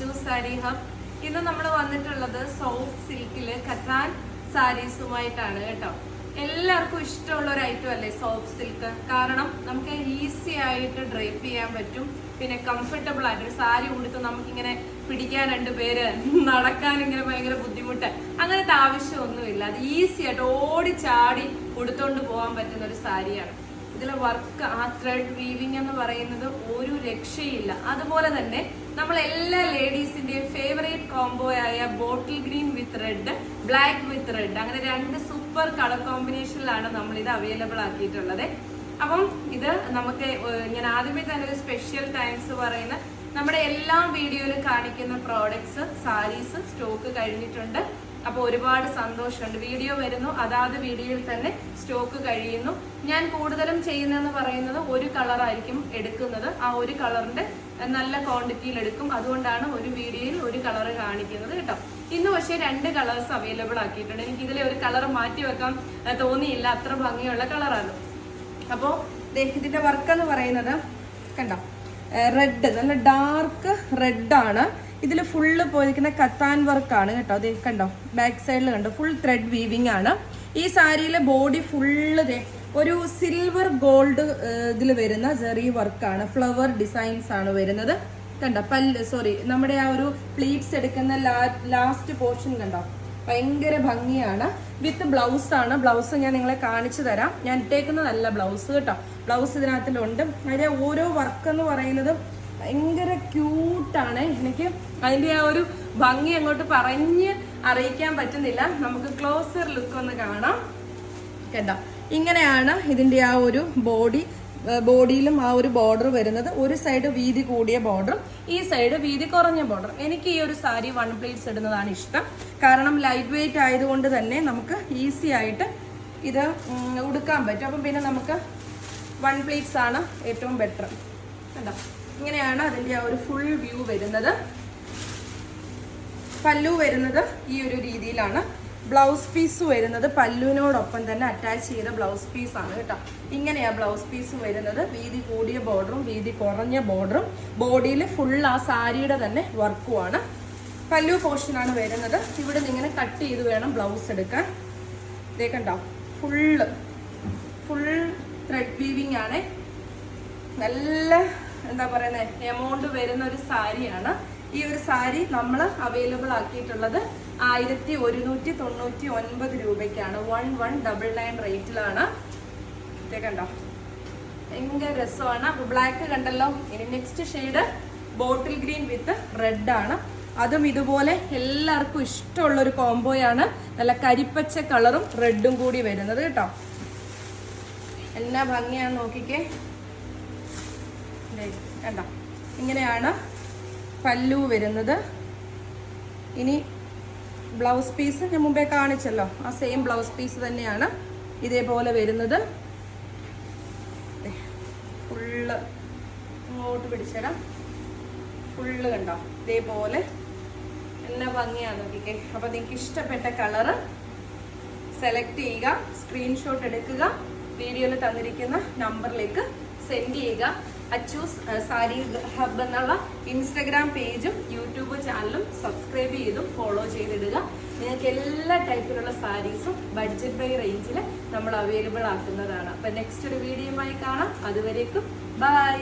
To sari hub ഇന്ന് നമ്മൾ വന്നിട്ടുള്ളത് സോഫ്റ്റ് സിൽക്കിൽ കത്താൻ സാരീസുമായിട്ടാണ് കേട്ടോ. എല്ലാവർക്കും ഇഷ്ടമുള്ള ഒരു ഐറ്റം അല്ലേ സോഫ്റ്റ് സിൽക്ക് കാരണം നമുക്ക് ഈസി ആയിട്ട് ഡ്രൈപ്പ് ചെയ്യാൻ പറ്റും. പിന്നെ കംഫർട്ടബിൾ ആയിട്ട് ഒരു സാരി ഉടുത്ത് നമുക്കിങ്ങനെ പിടിക്കാൻ രണ്ട് പേര്. നടക്കാൻ ഇങ്ങനെ ഭയങ്കര ബുദ്ധിമുട്ട്. അങ്ങനത്തെ ആവശ്യമൊന്നുമില്ല. അത് ഈസി ആയിട്ട് ഓടി ചാടി ഉടുത്തോണ്ട് പോകാൻ പറ്റുന്ന ഒരു സാരിയാണ്. ഇതിലെ വർക്ക് ആ ത്രെഡ് വീവിങ് എന്ന് പറയുന്നത് ഒരു രക്ഷയില്ല. അതുപോലെ തന്നെ നമ്മൾ എല്ലാ ലേഡീസിന്റെയും ഫേവറേറ്റ് കോംബോ ആയ bottle green with red black with red അങ്ങനെ രണ്ട് സൂപ്പർ കളർ കോമ്പിനേഷനിലാണ് നമ്മൾ ഇത് അവൈലബിൾ ആക്കിയിട്ടുള്ളത്. അപ്പം ഇത് നമുക്ക് ഞാൻ ആദ്യമേ തന്നെ ഒരു സ്പെഷ്യൽ ടൈംസ് പറയുന്ന നമ്മുടെ എല്ലാ വീഡിയോയിലും കാണിക്കുന്ന പ്രോഡക്ട്സ് സാരീസ് സ്റ്റോക്ക് കഴിഞ്ഞിട്ടുണ്ട്. അപ്പോൾ ഒരുപാട് സന്തോഷമുണ്ട്. വീഡിയോ വരുന്നു. അതാത് വീഡിയോയിൽ തന്നെ സ്റ്റോക്ക് കഴിയുന്നു. ഞാൻ കൂടുതലും ചെയ്യുന്നതെന്ന് പറയുന്നത് ഒരു കളറായിരിക്കും എടുക്കുന്നത്. ആ ഒരു കളറിന്റെ നല്ല ക്വാണ്ടിറ്റിയിൽ എടുക്കും. അതുകൊണ്ടാണ് ഒരു വീഡിയോയിൽ ഒരു കളർ കാണിക്കുന്നത് കേട്ടോ. ഇന്ന് പക്ഷേ രണ്ട് കളേഴ്സ് അവൈലബിൾ ആക്കിയിട്ടുണ്ട്. എനിക്ക് ഇതിലെ ഒരു കളർ മാറ്റി വെക്കാൻ തോന്നിയില്ല. അത്ര ഭംഗിയുള്ള കളറാണ്. അപ്പോൾ ഇതിന്റെ വർക്ക് എന്ന് പറയുന്നത് കണ്ടോ? റെഡ് നല്ല ഡാർക്ക് റെഡ് ആണ്. ഇതിൽ ഫുള്ള് പോയിരിക്കുന്ന കത്താൻ വർക്കാണ് കേട്ടോ. അത് കണ്ടോ? ബാക്ക് സൈഡിൽ കണ്ടോ? ഫുൾ ത്രെഡ് വീവിംഗ് ആണ്. ഈ സാരിയിലെ ബോഡി ഫുള്ള് ഒരു സിൽവർ ഗോൾഡ് ഇതിൽ വരുന്ന ചെറിയ വർക്കാണ് ഫ്ലവർ ഡിസൈൻസ് ആണ് വരുന്നത്. കണ്ടോ? പല്ല് സോറി നമ്മുടെ ആ ഒരു പ്ലീറ്റ്സ് എടുക്കുന്ന ലാസ്റ്റ് പോർഷൻ കണ്ടോ? ഭയങ്കര ഭംഗിയാണ്. വിത്ത് ബ്ലൗസ് ആണ്. ബ്ലൗസ് ഞാൻ നിങ്ങളെ കാണിച്ചു തരാം. ഞാൻ ഇട്ടേക്കുന്നതല്ല ബ്ലൗസ് കേട്ടോ. ബ്ലൗസ് ഇതിനകത്തിലുണ്ട്. അതിന്റെ ഓരോ വർക്ക് എന്ന് പറയുന്നത് ഭയങ്കര ക്യൂട്ടാണ്. എനിക്ക് അതിന്റെ ആ ഒരു ഭംഗി അങ്ങോട്ട് പറഞ്ഞ് അറിയിക്കാൻ പറ്റുന്നില്ല. നമുക്ക് ക്ലോസർ ലുക്ക് ഒന്ന് കാണാം. കേട്ടോ? ഇങ്ങനെയാണ് ഇതിന്റെ ആ ഒരു ബോഡി ബോഡിയിലും ആ ഒരു ബോർഡർ വരുന്നത്. ഒരു സൈഡ് വീതി കൂടിയ ബോർഡറും ഈ സൈഡ് വീതി കുറഞ്ഞ ബോർഡറും. എനിക്ക് ഈ ഒരു സാരി വൺ പ്ലേറ്റ്സ് ഇടുന്നതാണ് ഇഷ്ടം. കാരണം ലൈറ്റ് വെയിറ്റ് ആയതുകൊണ്ട് തന്നെ നമുക്ക് ഈസി ആയിട്ട് ഇത് ഉടുക്കാൻ പറ്റും. അപ്പം പിന്നെ നമുക്ക് വൺ പ്ലേറ്റ്സ് ആണ് ഏറ്റവും ബെറ്റർ. കണ്ടോ ഇങ്ങനെയാണ് അതിന്റെ ആ ഒരു ഫുൾ വ്യൂ വരുന്നത്. പല്ലു വരുന്നത് ഈ ഒരു രീതിയിലാണ്. ബ്ലൗസ് പീസ് വരുന്നത് പല്ലുവിനോടൊപ്പം തന്നെ അറ്റാച്ച് ചെയ്ത ബ്ലൗസ് പീസ് ആണ് കേട്ടോ. ഇങ്ങനെയാണ് ബ്ലൗസ് പീസ് വരുന്നത്. വീതി കൂടിയ ബോർഡറും വീതി കുറഞ്ഞ ബോർഡറും ബോഡിയിൽ ഫുൾ ആ സാരിയുടെ തന്നെ വർക്കുമാണ് പല്ലു പോർഷനാണ് വരുന്നത്. ഇവിടെ നിന്ന് ഇങ്ങനെ കട്ട് ചെയ്ത് വേണം ബ്ലൗസ് എടുക്കാൻ. ഇതേക്കണ്ടോ കണ്ടോ? ഫുള്ള് ഫുൾ ത്രെഡ് വീവിങ് ആണ്. നല്ല എന്താ പറയുന്നത് എമൗണ്ട് വരുന്ന ഒരു സാരിയാണ്. ഈ ഒരു സാരി നമ്മൾ അവൈലബിൾ ആക്കിയിട്ടുള്ളത് ആയിരത്തി ഒരുന്നൂറ്റി തൊണ്ണൂറ്റി ഒൻപത് രൂപയ്ക്കാണ്. വൺ വൺ ഡബിൾ നയൻ റേറ്റിലാണ് കണ്ടോ? ഭയങ്കര രസമാണ്. അപ്പൊ ബ്ലാക്ക് കണ്ടല്ലോ? ഇനി next shade bottle green with red ആണ്. അതും ഇതുപോലെ എല്ലാവർക്കും ഇഷ്ടമുള്ള ഒരു കോംബോയാണ് നല്ല കരിപ്പച്ച കളറും റെഡും കൂടി വരുന്നത് കേട്ടോ. എന്നാ ഭംഗിയാന്ന് നോക്കിക്കേ. കണ്ടോ? ഇങ്ങനെയാണ് പല്ലു വരുന്നത്. ഇനി ബ്ലൗസ് പീസ് ഞാൻ മുമ്പേ കാണിച്ചല്ലോ. ആ സെയിം ബ്ലൗസ് പീസ് തന്നെയാണ് ഇതേപോലെ വരുന്നത്. ഫുള്ള് ഇങ്ങോട്ട് പിടിച്ചിടാം ഫുള്ള് കണ്ടോ? ഇതേപോലെ. നല്ല ഭംഗിയാണ് നോക്കിക്കേ. അപ്പൊ നിങ്ങൾക്ക് ഇഷ്ടപ്പെട്ട കളറ് സെലക്ട് ചെയ്യുക സ്ക്രീൻഷോട്ട് എടുക്കുക വീഡിയോയിൽ തന്നിരിക്കുന്ന നമ്പറിലേക്ക് സെൻഡ് ചെയ്യുക. അച്ചൂസ് സാരി ഹബ് എന്നുള്ള ഇൻസ്റ്റഗ്രാം പേജും യൂട്യൂബ് ചാനലും സബ്സ്ക്രൈബ് ചെയ്തും ഫോളോ ചെയ്തിടുക. നിങ്ങൾക്ക് എല്ലാ ടൈപ്പിലുള്ള സാരീസും ബഡ്ജറ്റ് ബൈ റേഞ്ചിൽ നമ്മൾ അവൈലബിൾ ആക്കുന്നതാണ്. അപ്പം നെക്സ്റ്റ് ഒരു വീഡിയോയുമായി കാണാം. അതുവരേക്കും ബൈ